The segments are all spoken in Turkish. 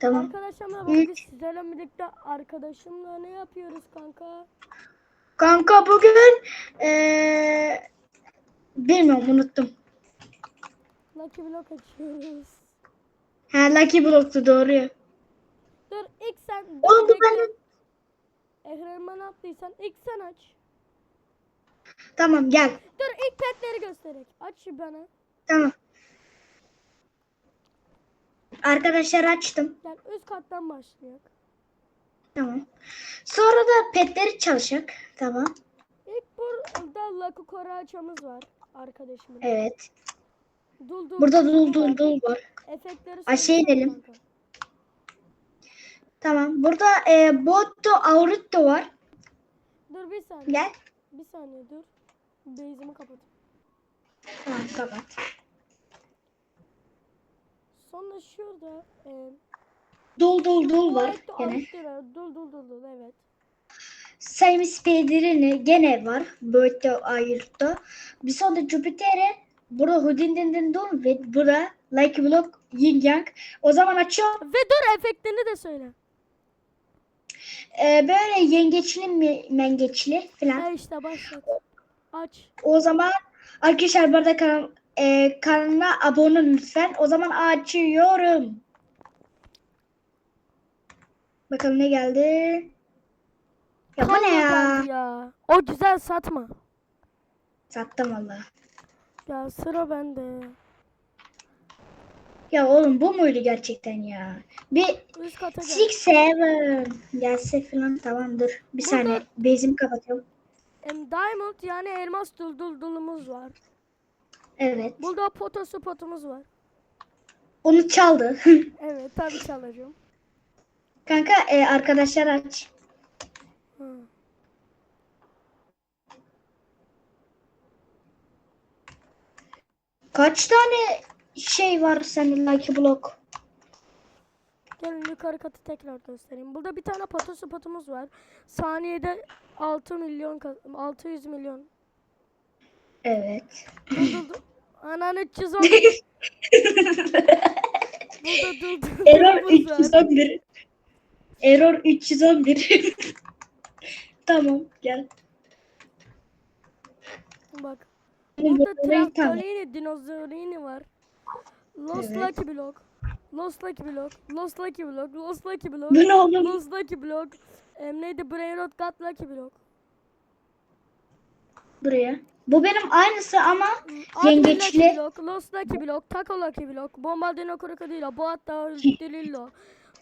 Tamam. Arkadaşlarımla bugün sizlerle birlikte arkadaşımla ne yapıyoruz kanka? Kanka bugün eee bilmiyorum unuttum. Lucky Block açıyoruz. Ha Lucky Block'tu doğru. ya. Dur ilk sen. Oğlum bu bekle. ben Ehreman attıysan ilk sen aç. Tamam gel. Dur ilk petleri göstererek. Aç şu bana. Tamam. Arkadaşlar açtım. Gel üst kattan başlayalım. Tamam. Sonra da petleri çalışacak. Tamam. İlk burada Lucky Koraçamız var. Arkadaşımın. Evet. Dul dul. Burada dul dul dul var. Efektleri Aşağı inelim. kanka. Tamam. Burada eee Botto Aurutto var. Dur bir saniye. Gel. Bir saniye dur. Base'imi kapat. Tamam kapat. Sonra şurada e, Dul dul dul var gene. Oyster, Dul dul dul dul evet. Simon Spader'ini gene var. Botto Aurutto. Bir sonra Jupiter'e burada Houdini'nin dul ve burada Lucky Block Yin Yang. O zaman açıyorum. Ve dur efektini de söyle. Eee, böyle yengeçli mi, mengeçli falan. Ha işte başlat. Aç. O zaman arkadaşlar burada kan e, kanalına abone olun lütfen. O zaman açıyorum. Bakalım ne geldi. Ya bu ne ya? ya. O güzel satma. Sattım valla. Ya sıra bende. Ya oğlum bu muydu gerçekten ya? Bir six seven gelse falan tamamdır. Bir Burada- saniye bezimi kapatıyorum. Diamond yani elmas dul dul dulumuz var. Evet. Burada poto spotumuz var. Onu çaldı. Evet tabii çalacağım. Kanka e, arkadaşlar aç. Kaç tane şey var senin Lucky Block? Gelin yukarı katı tekrar göstereyim. Burada bir tane poto spotumuz var. Saniyede 6 milyon ka- 600 milyon. Evet. Dur dur dur. Anan 311. Burada dur dur. Error durumuz var. 311. Error 311. tamam gel. Bak. Burada. Trampolini, dinozorini var. Lost Evet. Lucky Block. Lost Lucky Block. Lost Lucky Block. Lost Lucky Block. Bu ne oğlum? Lost Lucky Block. Em, neydi? Brain Rot God Lucky Block. Buraya. Bu benim aynısı ama Yengeçli. Lucky Block. Lost Lucky Block. Taco Lucky Block. Bombardino Crocodilo. Boatta Delillo.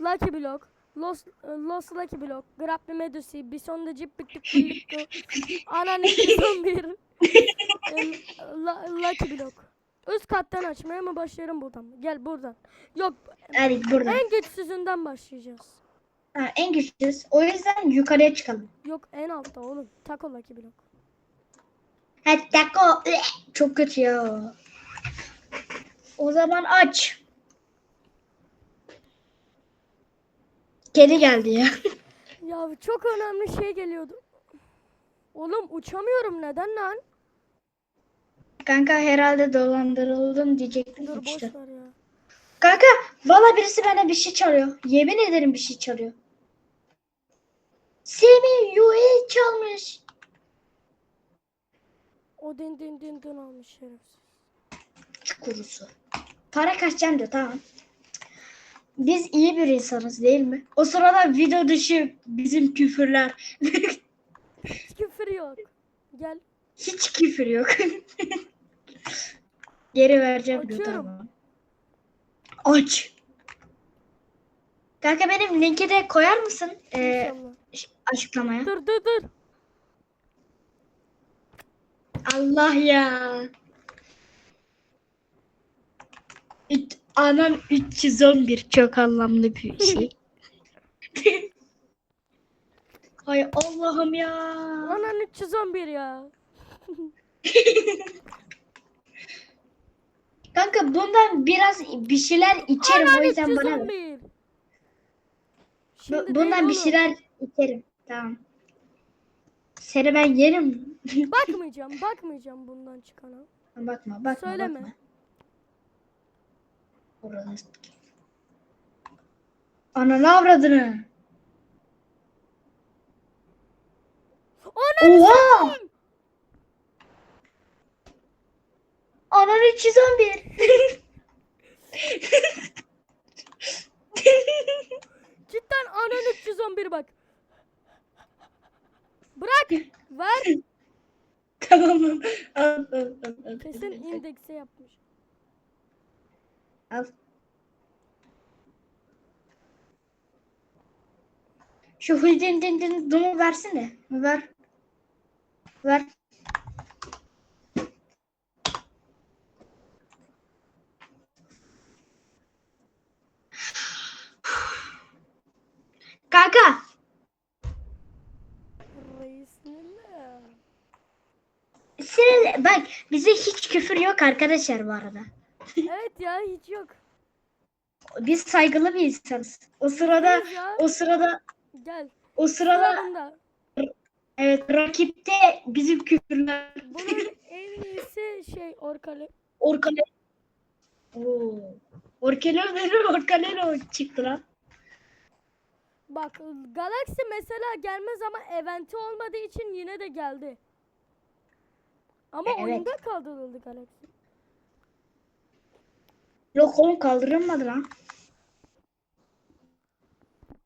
Lucky Block. Lost, Lost Lucky Block. Grappi Medusi. Bison da Cip Bitti Kullikko. Anan 211. Em, La- Lucky Block. Üst kattan açmaya mı başlayalım buradan mı? Gel buradan. Yok hadi burada. en güçsüzünden başlayacağız. Ha, en güçlüyüz. O yüzden yukarıya çıkalım. Yok en altta oğlum. Taco Lucky Block. Hatta çok kötü ya. O zaman aç. Kedi geldi ya. Ya çok önemli şey geliyordu. Oğlum uçamıyorum neden lan? Kanka herhalde dolandırıldım diyecektim. Dur ya. Kanka valla birisi bana bir şey çalıyor. Yemin ederim bir şey çalıyor. Semih Yui çalmış. O din din din din almış şerefsiz. Çukurusu. Para kaçacağım diyor tamam. Biz iyi bir insanız değil mi? O sırada video dışı bizim küfürler. Hiç küfür yok. Gel. Hiç küfür yok. Geri vereceğim diyor Açıyorum. tamam. Aç. Kanka benim linki de koyar mısın ee, açıklamaya? Dur dur dur. Allah ya. Üt, anam 311 çok anlamlı bir şey. Ay Allah'ım ya. Anan 311 ya. Kanka bundan biraz bir şeyler içerim Anan o yüzden bana ver. 311. Bu- Şimdi değil bundan bir oğlum. şeyler içerim. Tamam. Seni ben yerim. Bakmayacağım bakmayacağım bundan çıkana. bakma bakma Söyleme. bakma. Orası. Ananı avradını. Ananı Oha! satayım. Ananı 311. Cidden anan 311 bak. Bırak. Ver. tamam. Al, al, al. Kesin indekse yapmış. Al. Şu hüldin din din dumu versene. Ver. Ver. Kanka. Bismillah. Senin, bak bize hiç küfür yok arkadaşlar bu arada. Evet ya hiç yok. Biz saygılı bir insanız. O sırada o sırada Gel. o sırada Sıra evet rakipte bizim küfürler Bunun en iyisi şey orkale. Orkale. Oo. Orkale orkale çıktı lan. Bak Galaxy mesela gelmez ama eventi olmadığı için yine de geldi. Ama Evet. oyunda kaldırıldı Galaxy. Yok oğlum kaldırılmadı lan.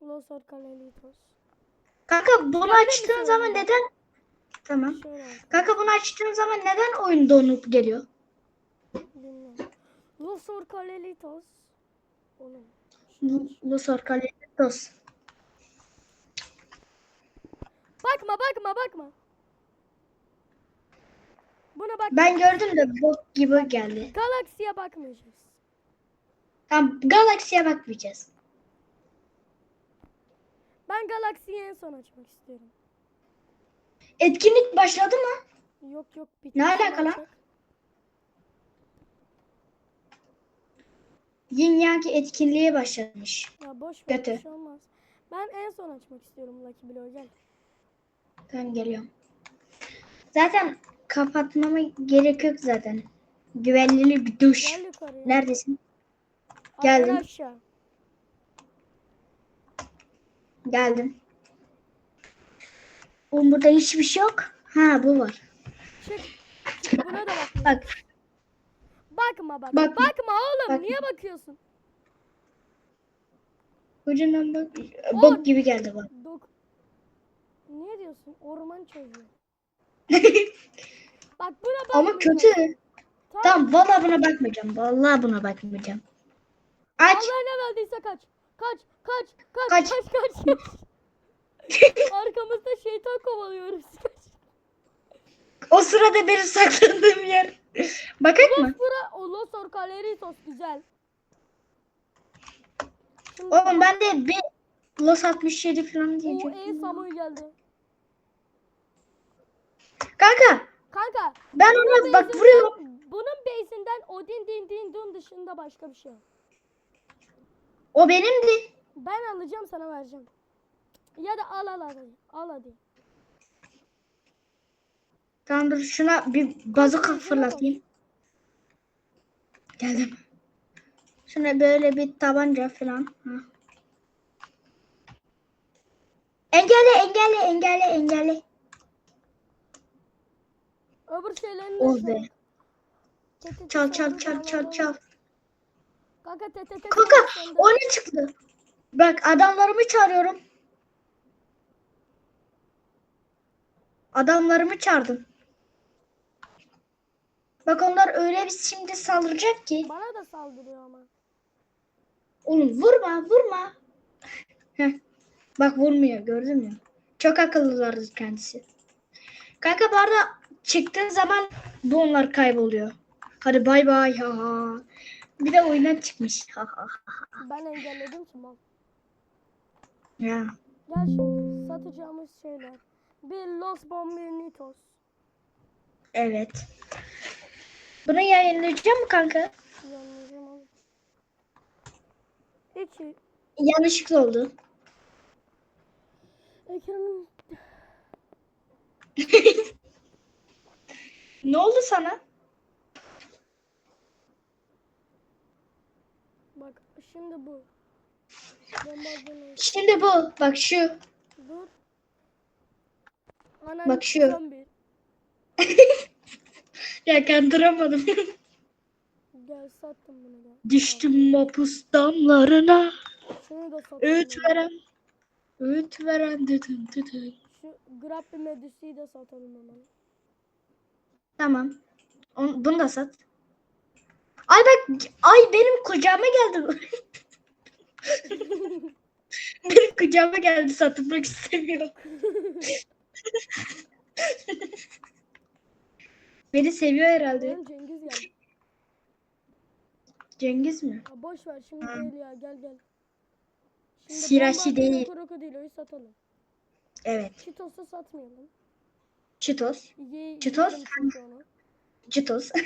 Los Orcalelitos. Kanka bunu açtığın zaman söyleyeyim? neden? Tamam. Şöyle Kanka bunu açtığın zaman neden oyun donup geliyor? bilmiyorum. Los Orcalelitos. Oğlum. Los Orkaletos. Bakma bakma bakma. Buna bak. Ben gördüm de bok gibi geldi. Galaxy'ye bakmayacağız. Tamam Galaxy'ye bakmayacağız. Ben Galaxy'yi en son açmak istiyorum. Etkinlik başladı mı? Yok yok bitti. Ne alaka lan? Yin Yang etkinliğe başlamış. Ya boş ver bir şey olmaz. Ben en son açmak istiyorum Lucky Blow gel. Ben geliyorum. Zaten kapatmama gerek yok zaten. Güvenli bir duş. Gel yukarıya. Neredesin? geldim. Arkadaşlar. Geldim. Oğlum burada hiçbir şey yok. Ha bu var. Çık. Çık buna da bakma. Bak Bakma bak. Bakma. Bakma oğlum. Bakma. Niye bakıyorsun? ucundan bak. Bok gibi geldi bak. Dok. Niye diyorsun? Orman çocuğu. Bak buna bakma. Ama kötü. Tamam. Tamam vallahi buna bakmayacağım. Vallahi buna bakmayacağım. Aç. Allah ne verdiyse kaç. Kaç. Kaç. Kaç. Kaç. Kaç. Kaç. kaç. Arkamızda şeytan kovalıyoruz. O sırada benim saklandığım yer. Bakak mı? Bura. O Los Orcaleritos güzel. Şimdi Oğlum ben de bir Los 67 falan o diyeceğim. en Samuel geldi. Kanka Kanka. ben ona bak vuruyorum. Bunun base'inden Odin din din dun dışında başka bir şey. O benimdi. Ben alacağım sana vereceğim. Ya da al al hadi. Al hadi. Tamam dur şuna bir bazuka fırlatayım. Geldim. Şuna böyle bir tabanca falan. Ha. Engelle engelle engelle engelle. Öbür şeylerini de Oh be. Çal çal çal al, çal al, al. çal. Kanka te te te. Kanka o ne çıktı? Bak adamlarımı çağırıyorum. Adamlarımı çağırdım. Bak onlar öyle bir şimdi saldıracak ki. Bana da saldırıyor ama. Oğlum vurma vurma. Heh. Bak vurmuyor gördün mü? Çok akıllılardı kendisi. Kanka bu arada çıktığın zaman bu onlar kayboluyor. Hadi bay bay ha ha. Bir de oyundan çıkmış. Ha ha. Ben engelledim ki mal. Ya. Gel şimdi satacağımız şeyler. Bir Los Bombinitos. Evet. Bunu yayınlayacağım mı kanka? Yanılacağım oğlum. İki. Yanlışlıkla oldu. Ekranım Ne oldu sana? bak şimdi bu. Şimdi bu. Bak şu. Dur. Ananı Bak şu. zombi. Ya kandıramadım. Gel sattım bunu gel. Düştüm mapus damlarına. Şunu da sattım. Öğüt ben. veren. Öğüt veren dıdın dıdın. Şu Grappi Medusi'yi de satalım hemen. Tamam. On, bunu da sat. Ay bak ay benim kucağıma geldi. benim kucağıma geldi satmak istemiyorum. Beni seviyor herhalde. Benim Cengiz geldi. Cengiz mi? Ya boş ver şimdi değil ya gel gel. Şimdi Bombardino değil. Krokodilo'yu satalım. Evet. Çitos'u satmayalım. Çitos. Ye, onu. Çitos.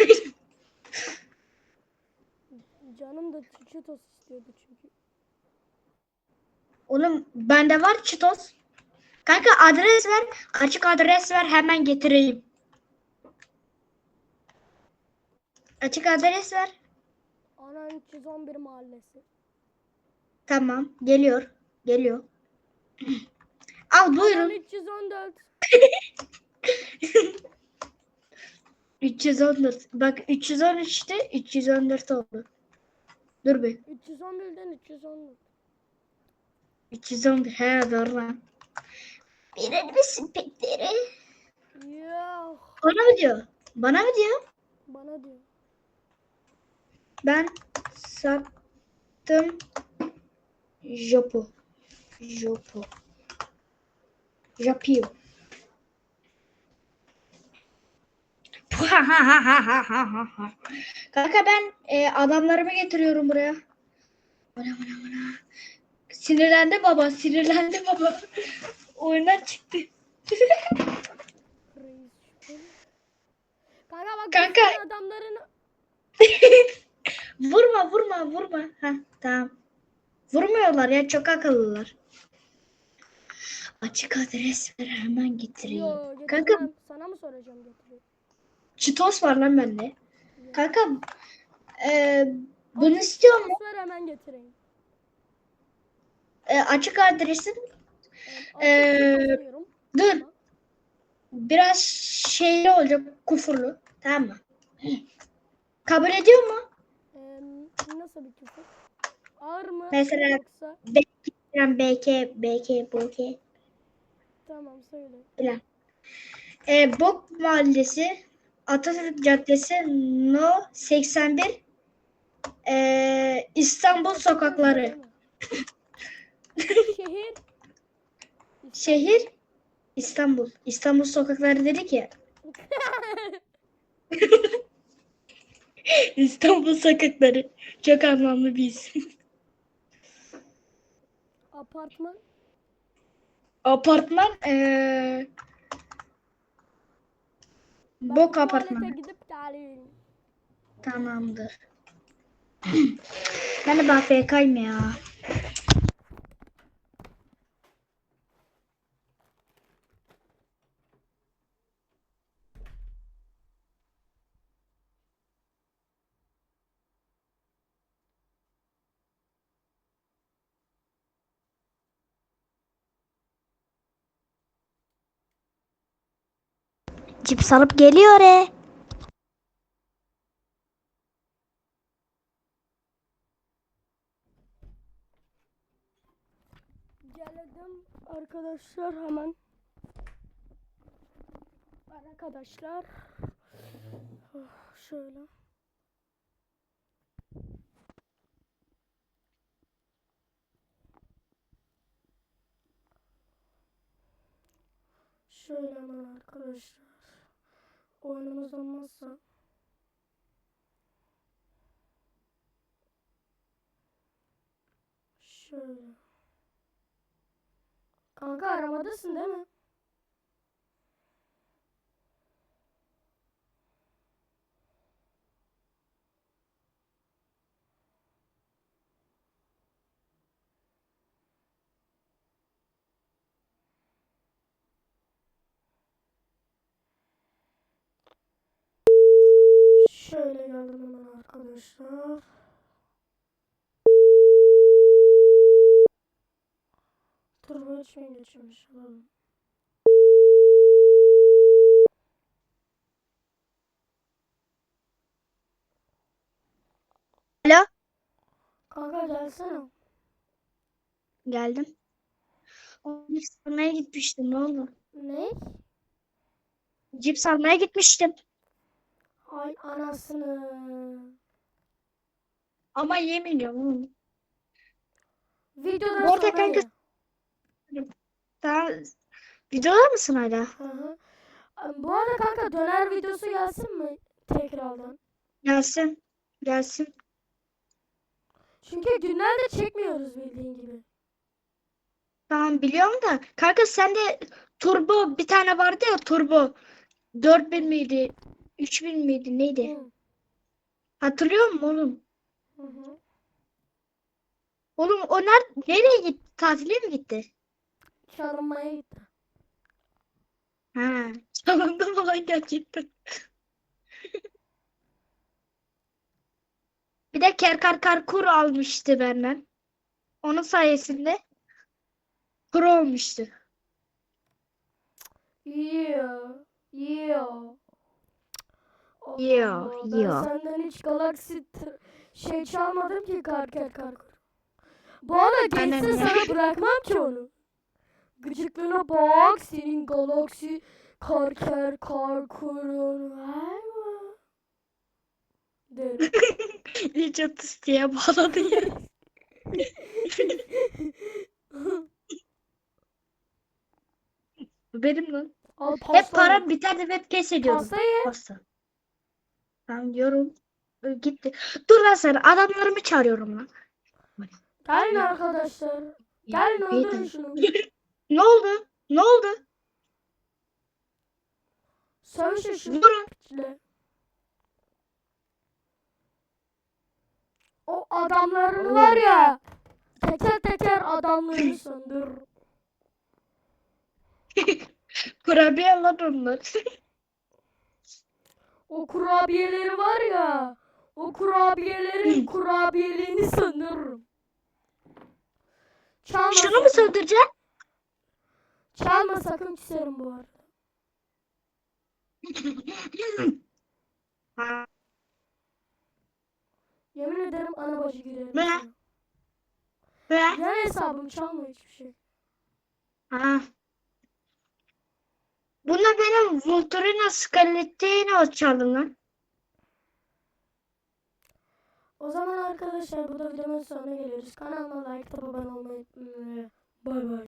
Canım da Çitos istiyordu çünkü. Oğlum bende var Çitos. Kanka adres ver. Açık adres ver hemen getireyim. Açık adres ver. Anan 311 mahallesi. Tamam. Geliyor. Geliyor. Al buyurun. 314. 314. Bak 313'te 314 oldu. Dur bir. 311'den 314. 311. He doğru lan. Verir misin petleri? Yok. Bana mı diyor? Bana mı diyor? Bana diyor. Ben sattım Jopo. Jopo. Japio. Kanka ben e, adamlarımı getiriyorum buraya. Bana bana bana. Sinirlendi baba, sinirlendi baba. Oyundan çıktı. Kanka bak Kanka. adamların Vurma, vurma, vurma. Ha, tamam. Vurmuyorlar ya, çok akıllılar. Açık adres ver hemen getireyim. Yo, Kanka getirmem. Sana mı soracağım getiriyor? Çitos var lan bende. Kanka e, bunu istiyor mu? Ver hemen getireyim. E, açık adresin Ee, Ee, tutuyorum. dur. Biraz şeyli olacak, kufurlu. Tamam mı? Kabul ediyor mu? Ee, nasıl bir küfür? Ağır mı? Mesela- Yoksa BK, BK, BK. tamam söyle. Falan. E, Bok Mahallesi, Atatürk Caddesi, No 81, e, İstanbul sokakları. Şehir. Şehir, İstanbul. İstanbul sokakları dedik ya. İstanbul sokakları. Çok anlamlı bir isim. Apartman. Apartman, e, Ben Bok apartmanı. gidip geleyim. Tamamdır. ben de BFK'yım ya. Cips alıp geliyor e. Geldim arkadaşlar hemen. Arkadaşlar. Şöyle. Şöyle hemen arkadaşlar. Oyunumuz olmazsa şöyle. Kanka aramadasın değil mi? Şöyle geldim hemen arkadaşlar. mi geçmiş? Alalım. Alo. Kanka gelsene. Geldim. Cips almaya gitmiştim. Ne oldu? Ne? Cips almaya gitmiştim. Ay anasını. Ama yemiyorum oğlum. Videodan Bu arada sonra kanka-. Daha videoda mısın hala? Hı hı. Bu arada kanka döner videosu gelsin mi tekrardan? Gelsin. Gelsin. Çünkü günlerde çekmiyoruz bildiğin gibi. Tamam biliyorum da. Kanka sende turbo bir tane vardı ya turbo. 4000 miydi? 3000 miydi? Neydi? Hı. Hatırlıyor musun oğlum? Hı hı. Oğlum o ner nereye gitti? Tatile mi gitti? Çalınmaya gitti. Ha, çalındı mı lan gerçekten? Bir de Kerkar Karkur almıştı benden. Onun sayesinde pro olmuştu. Yeah. Allah, Ben yeah. senden hiç Galaxy t- şey çalmadım ki Karker Karkur. Bu arada geçse sana bırakmam ki onu. Gıcıklığına bak senin Galaxy Karker Karkur'un var mı? Derim. İyice tıstiye bağladı ya. Benim lan. Al Hep param biter de hep kes ediyordum. Pasta ye. Pasta. Ben diyorum. e, Gitti. Dur lan sen adamlarımı çağırıyorum lan. Gelin arkadaşlar. Gelin öldürün şunu. Ne oldu? Ne oldu? Sövüşün şunu. Durun. piçle. O adamların var ya. Teker teker adamlarını söndür. Kurabiye lan onlar. O kurabiyeleri var ya. O kurabiyelerin kurabiyeliğini söndürürüm. Çalma Şunu mu sakın. söndüreceksin? Çalma sakın küserim bu arada. Yemin ederim ana bacı girerim. Ne? Ve Yan hesabım çalma hiçbir şey. ha. Bunda benim Volturino Scarlett'ini çaldın lan. O zaman arkadaşlar burada videonun sonuna geliyoruz. Kanalıma like, abone olmayı unutmayın. Bay bay.